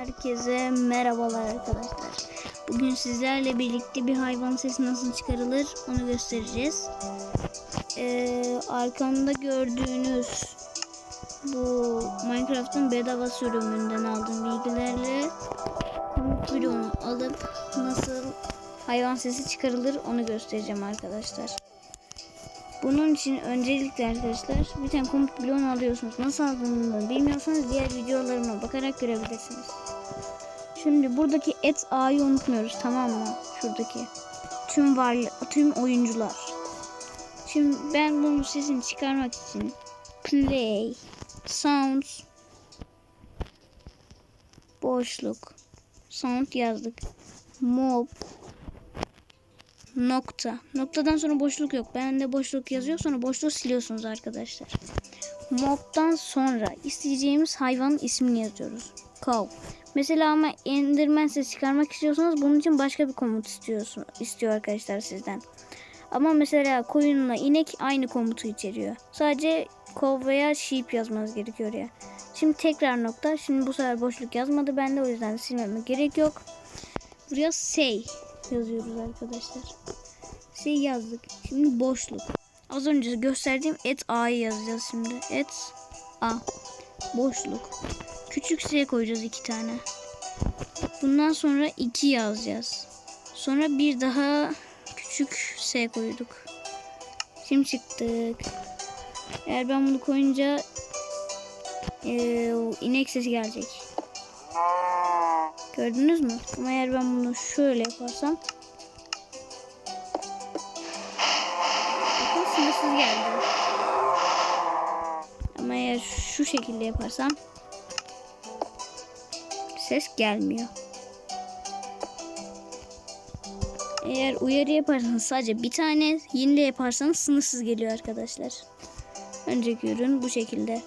Herkese merhabalar arkadaşlar. Bugün sizlerle birlikte bir hayvan sesi nasıl çıkarılır onu göstereceğiz. Ee, arkamda gördüğünüz bu Minecraft'ın bedava sürümünden aldığım bilgilerle komut alıp nasıl hayvan sesi çıkarılır onu göstereceğim arkadaşlar. Bunun için öncelikle arkadaşlar bir tane komut bloğunu alıyorsunuz. Nasıl aldığını bilmiyorsanız diğer videolarıma bakarak görebilirsiniz. Şimdi buradaki et A'yı unutmuyoruz tamam mı? Şuradaki. Tüm varlı, tüm oyuncular. Şimdi ben bunun sesini çıkarmak için play, sounds, boşluk, sound yazdık. Mob, nokta. Noktadan sonra boşluk yok. Bende boşluk yazıyor. Sonra boşluğu siliyorsunuz arkadaşlar. Mob'dan sonra isteyeceğimiz hayvanın ismini yazıyoruz. Cow. Mesela ama Enderman ses çıkarmak istiyorsanız bunun için başka bir komut istiyorsun, istiyor arkadaşlar sizden. Ama mesela koyunla inek aynı komutu içeriyor. Sadece cow veya sheep yazmanız gerekiyor ya. Şimdi tekrar nokta. Şimdi bu sefer boşluk yazmadı bende o yüzden silmeme gerek yok. Buraya say yazıyoruz arkadaşlar. Say yazdık. Şimdi boşluk. Az önce gösterdiğim et A'yı yazacağız şimdi. Et A. Boşluk. Küçük S koyacağız iki tane. Bundan sonra 2 yazacağız. Sonra bir daha küçük S koyduk. Şimdi çıktık. Eğer ben bunu koyunca eee, inek sesi gelecek. Gördünüz mü? Ama eğer ben bunu şöyle yaparsam Bakın sınırsız geldi. Ama eğer şu şekilde yaparsam ses gelmiyor. Eğer uyarı yaparsanız sadece bir tane, yine yaparsanız sınırsız geliyor arkadaşlar. Önceki ürün bu şekilde.